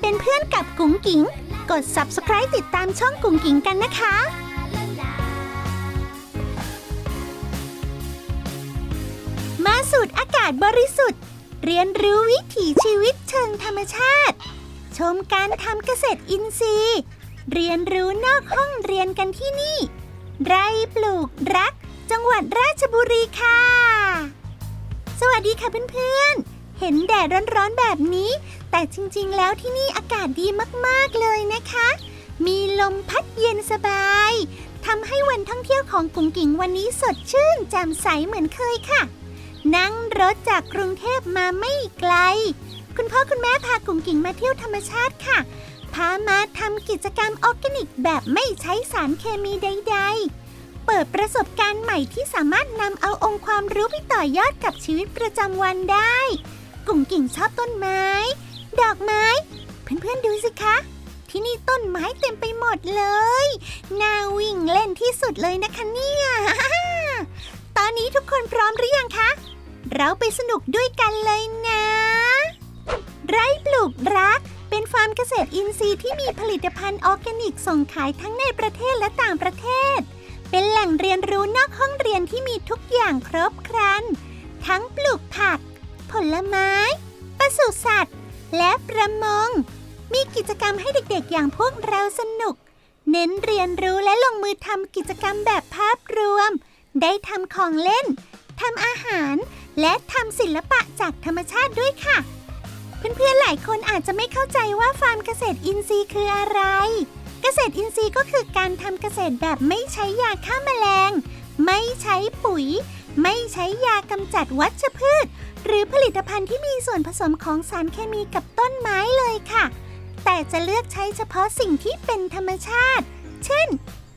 เป็นเพื่อนกับกุ๋งกิ๋ง กด subscribe ติดตามช่องกุ๋งกิ๋งกันนะคะมาสูดอากาศบริสุทธิ์ เรียนรู้วิถีชีวิตเชิงธรรมชาติ ชมการทำเกษตรอินทรีย์ เรียนรู้นอกห้องเรียนกันที่นี่ ไรปลูกรัก จังหวัดราชบุรีค่ะ สวัสดีค่ะเพื่อนๆ เห็นแดดร้อนๆแบบนี้ แต่จริงๆ แล้วที่นี่อากาศดีมากๆเลยนะคะ มีลมพัดเย็นสบายทำให้วันท่องเที่ยวของกุ๋งกิ๋งวันนี้สดชื่นแจ่มใสเหมือนเคยค่ะ นั่งรถจากกรุงเทพมาไม่ไกล คุณพ่อคุณแม่พากุ๋งกิ๋งมาเที่ยวธรรมชาติค่ะ พามาทำกิจกรรมออร์แกนิกแบบไม่ใช้สารเคมีใด ๆเปิดประสบการณ์ใหม่ที่สามารถนำเอาองค์ความรู้ไปต่อยอดกับชีวิตประจำวันได้ กุ๋งกิ่งชอบต้นไม้ ดอกไม้ เพื่อนๆดูสิคะ ที่นี่ต้นไม้เต็มไปหมดเลย น่าวิ่งเล่นที่สุดเลยนะคะเนี่ย ตอนนี้ทุกคนพร้อมหรือยังคะ เราไปสนุกด้วยกันเลยนะ ไร่ปลูกรัก เป็นฟาร์มเกษตรอินทรีย์ที่มีผลิตภัณฑ์ออร์แกนิกส่งขายทั้งในประเทศและต่างประเทศ เป็นแหล่งเรียนรู้นอกห้องเรียนที่มีทุกอย่างครบครัน ทั้งปลูกผัก ผลไม้ปศุสัตว์ และประมง มีกิจกรรมให้เด็กๆ อย่างพวกเราสนุก เน้นเรียนรู้และลงมือทำกิจกรรมแบบภาพรวม ได้ทำของเล่นทำอาหาร และทำศิลปะจากธรรมชาติด้วยค่ะ เพื่อนๆหลายคนอาจจะไม่เข้าใจว่าฟาร์มเกษตรอินทรีย์คืออะไร เกษตรอินทรีย์ก็คือการทำเกษตรแบบไม่ใช้ยาฆ่าแมลง ไม่ใช้ปุ๋ย ไม่ใช้ยากำจัดวัชพืช หรือผลิตภัณฑ์ที่มีส่วนผสมของสารเคมีกับต้นไม้เลยค่ะ แต่จะเลือกใช้เฉพาะสิ่งที่เป็นธรรมชาติ เช่น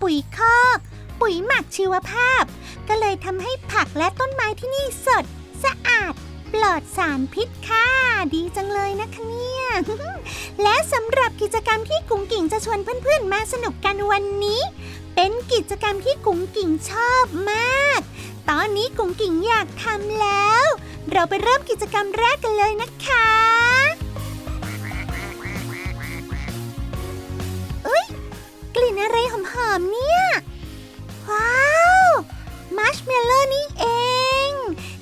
ปุ๋ยคอก ปุ๋ยหมักชีวภาพ ก็เลยทำให้ผักและต้นไม้ที่นี่สด สะอาด ปลอดสารพิษค่ะ ดีจังเลยนะคะเนี่ย และสำหรับกิจกรรมที่กุ๋งกิ่งจะชวนเพื่อนๆ มาสนุกกันวันนี้ เป็นกิจกรรมที่กุ๋งกิ่งชอบมาก ตอนนี้กุ๋งกิ่งอยากทำแล้ว เราไปเริ่มกิจกรรมแรกกันเลยนะคะ เอ้ย กลิ่นอะไรหอมๆเนี่ย ว้าว มัชเมลโล่นี่เอง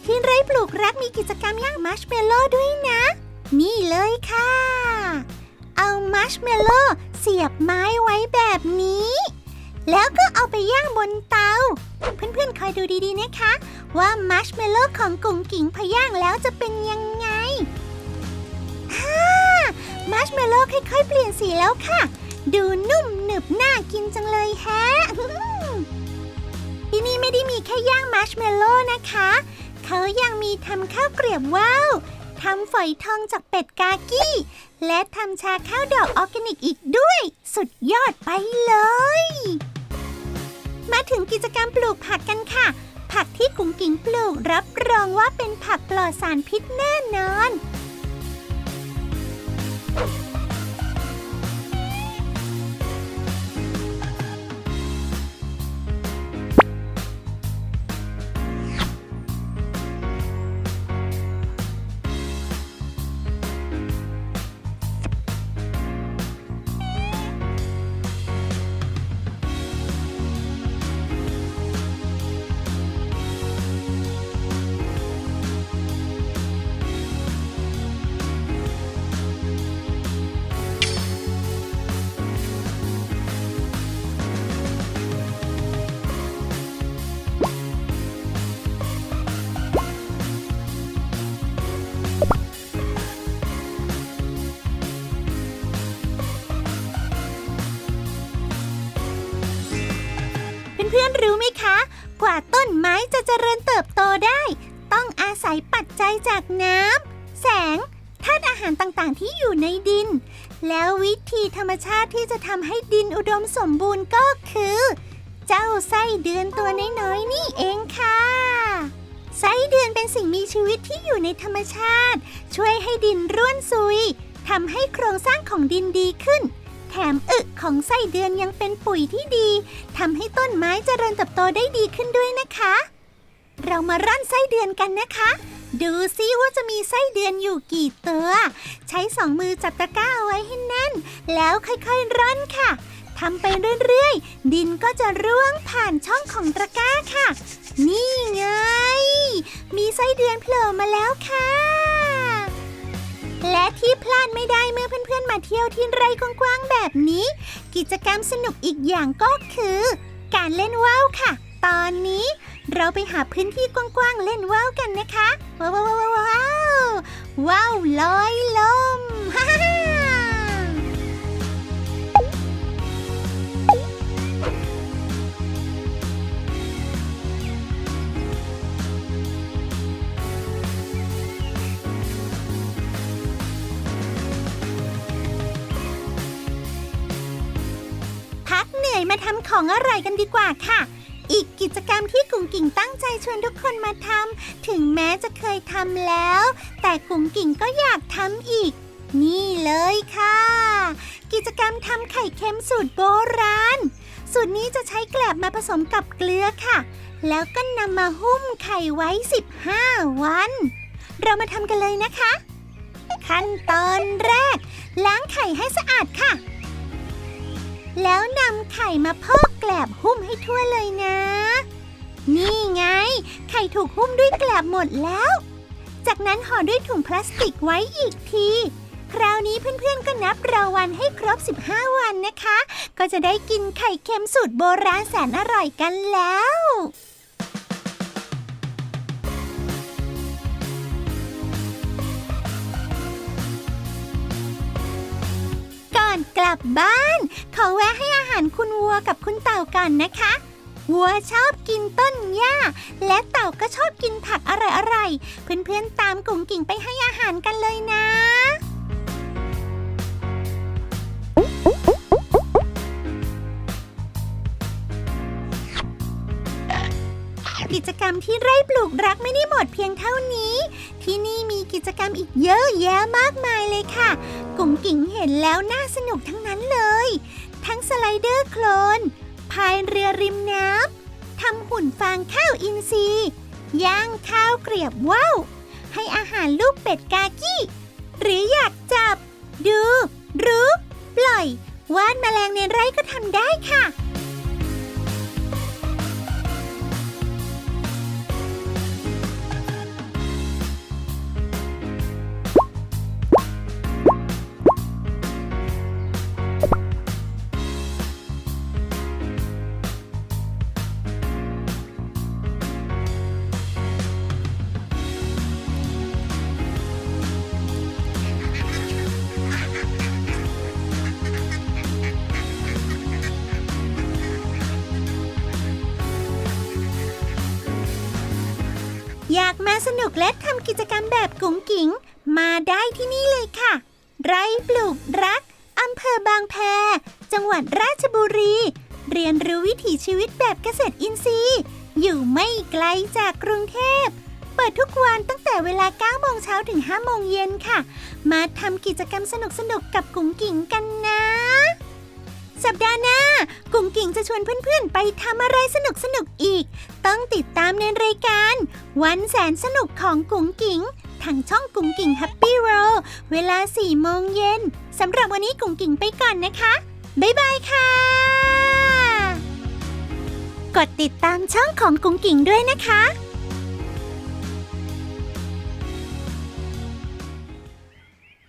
ที่ไร่ปลูกรักมีกิจกรรมย่างมัชเมลโล่ด้วยนะ นี่เลยค่ะ เอามัชเมลโล่เสียบไม้ไว้แบบนี้ แล้วก็เอาไปย่างบนเตา เพื่อนๆคอยดูดีๆนะคะ ว่ามัชเมลโล่ของกุ๋งกิ๋งพย่างแล้วจะเป็นยังไงฮ่ามัชเมลโล่ค่อยๆ เปลี่ยนสีแล้วค่ะ ดูนุ่มหนึบน่ากินจังเลยแฮะที่นี่ไม่ได้มีแค่ย่างมัชเมลโล่นะคะ เขายังมีทำข้าวเกรียบว่าวทำฝอยทองจากเป็ดกากี้ และทำชาข้าวดอกออร์แกนิกอีกด้วย สุดยอดไปเลย ถึงกิจกรรมปลูกผักกันค่ะ ผักที่กุ๋งกิ่งปลูกรับรองว่าเป็นผักปลอดสารพิษแน่นอน เจริญเติบโตได้ ต้องอาศัยปัจจัยจากน้ำแสงธาตุอาหารต่างๆ ที่อยู่ในดิน แล้ววิธีธรรมชาติที่จะทำให้ดินอุดมสมบูรณ์ก็คือ เจ้าไส้เดือนตัวน้อยๆนี่เองค่ะ ไส้เดือนเป็นสิ่งมีชีวิตที่อยู่ในธรรมชาติ ช่วยให้ดินร่วนซุยทำให้โครงสร้างของดินดีขึ้น แถมอึของไส้เดือนยังเป็นปุ๋ยที่ดีทำให้ต้นไม้เจริญเติบโตได้ดีขึ้นด้วยนะคะ เรามาร่อนไส้เดือนกันนะคะ ดูซิว่าจะมีไส้เดือนอยู่กี่ตัว ใช้สองมือจับตะกร้าเอาไว้ให้แน่น แล้วค่อยๆร่อนค่ะทำไปเรื่อยๆ ดินก็จะร่วงผ่านช่องของตะกร้าค่ะ นี่ไง มีไส้เดือนโผล่มาแล้วค่ะ และที่พลาดไม่ได้เมื่อเพื่อนๆ มาเที่ยวที่ไร่กว้างๆ แบบนี้ กิจกรรมสนุกอีกอย่างก็คือ การเล่นว่าวค่ะ ตอนนี้ เราไปหาพื้นที่กว้างๆเล่นว่าวกันนะคะ ว้าวว้าวว้าวว้าวว้าวลอยลมฮ่าฮ่าฮ่าพักเหนื่อยมาทำของอร่อยกันดีกว่าค่ะ อีกกิจกรรมที่กุ๋งกิ่งตั้งใจชวนทุกคนมาทำถึงแม้จะเคยทำแล้ว แต่กุ๋งกิ่งก็อยากทำอีก นี่เลยค่ะ กิจกรรมทำไข่เค็มสูตรโบราณ สูตรนี้จะใช้แกลบมาผสมกับเกลือค่ะ แล้วก็นำมาหุ้มไข่ไว้ 15 วัน เรามาทำกันเลยนะคะ ขั้นตอนแรก ล้างไข่ให้สะอาดค่ะ แล้วนำไข่มาพอกแกลบหุ้มให้ทั่วเลยนะ นี่ไง ไข่ถูกหุ้มด้วยแกลบหมดแล้ว จากนั้นห่อด้วยถุงพลาสติกไว้อีกที คราวนี้เพื่อนๆก็นับรางวัลให้ครบ 15 วันนะคะ ก็จะได้กินไข่เค็มสูตรโบราณแสนอร่อยกันแล้ว ลับบ้าน ขอแวะให้อาหารคุณวัวกับคุณเต่าก่อนนะคะ วัวชอบกินต้นหญ้า และเต่าก็ชอบกินผักอร่อยๆ เพื่อนๆตามกุ๋งกิ่งไปให้อาหารกันเลยนะกิจกรรมที่ไร่ปลูกรักไม่ได้หมดเพียงเท่านี้ ที่นี่มีกิจกรรมอีกเยอะแยะมากมายเลยค่ะกุ๋งกิ่งเห็นแล้วน่าสนุกทั้งนั้นเลย ทั้งสไลเดอร์โคลน พายเรือริมน้ำทำหุ่นฟางข้าวอินทรีย่างข้าวเกรียบว่าวให้อาหารลูกเป็ดกากี้ หรืออยากจับ ดู รู้ ปล่อย วาดแมลงในไร่ก็ทำได้ค่ะ มาสนุกและทำกิจกรรมแบบกุ๋งกิ๋ง มาได้ที่นี่เลยค่ะ ไร่ปลูกรักอำเภอบางแพ จังหวัดราชบุรี เรียนรู้วิถีชีวิตแบบเกษตรอินทรีย์ อยู่ไม่ไกลจากกรุงเทพ เปิดทุกวันตั้งแต่เวลา9โมงเช้าถึง5โมงเย็นค่ะ มาทำกิจกรรมสนุกๆกกับกุ๋งกิ๋งกันนะ สัปดาห์หน้า กุ๋งกิ่งจะชวนเพื่อนๆ ไปทำอะไรสนุกๆอีก ต้องติดตามในรายการ วันแสนสนุกของกุ๋งกิ๋งทางช่องกุ๋งกิ๋งแฮปปี้ r ร l เวลา4โมงเย็นสำหรับวันนี้กุ๋งกิ๋งไปก่อนนะคะ บ๊ายบายค่ะ กดติดตามช่องของกุ๋งกิ๋งด้วยนะคะ